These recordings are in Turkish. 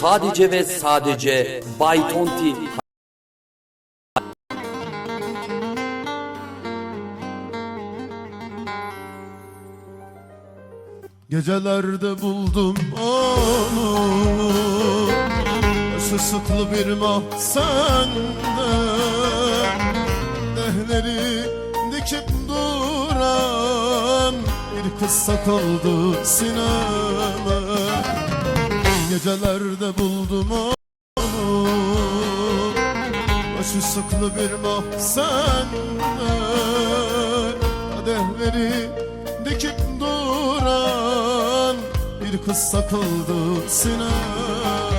Sadece ve sadece Bay Tonti Gecelerde buldum onu. Işıklı bir mahzende Dehleri dikip duran Bir kız sakaldı sineme Gecelerde buldum onu. Başı sıklı bir mahzende. Kadehleri dikip duran Bir kız sakıldı sineme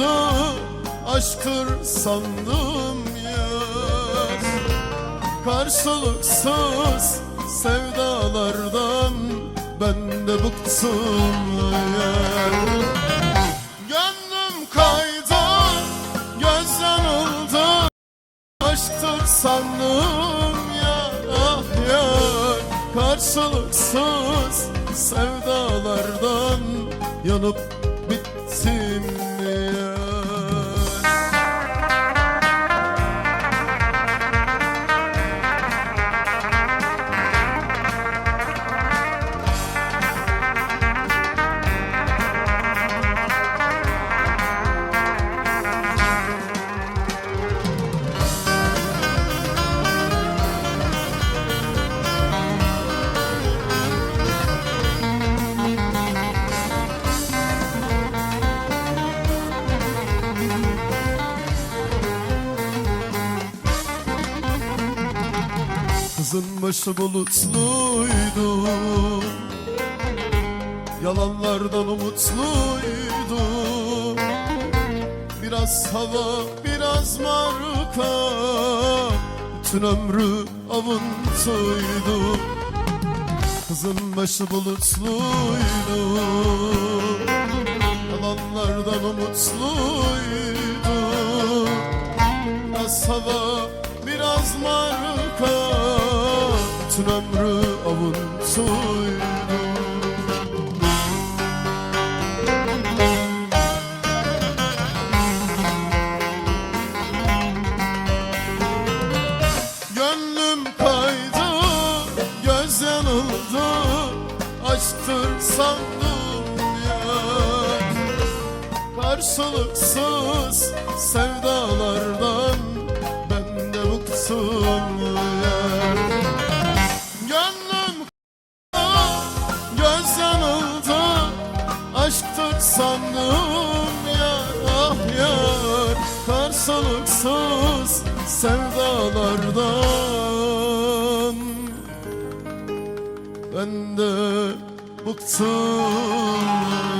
yanıldı Aşktır sandım ya Karşılıksız sevdalardan Ben de bıktım ya Gönlüm kaydı, göz yanıldı Aşktır sandım ya ah ya. Karşılıksız sevdalardan yanıp Kızın başı bulutluydu Yalanlardan umutluydu Biraz hava, biraz marka Bütün ömrü avuntuydu Kızın başı bulutluydu Yalanlardan umutluydu Biraz hava, biraz marka Bütün ömrü avuntuydu Gönlüm kaydı, göz yanıldı Aşktır sandım ya. Karşılıksız sevdalardan yanıldı Aşktır sandım ya ah yar. Karşılıksız sevdalardan. Ben de bıktım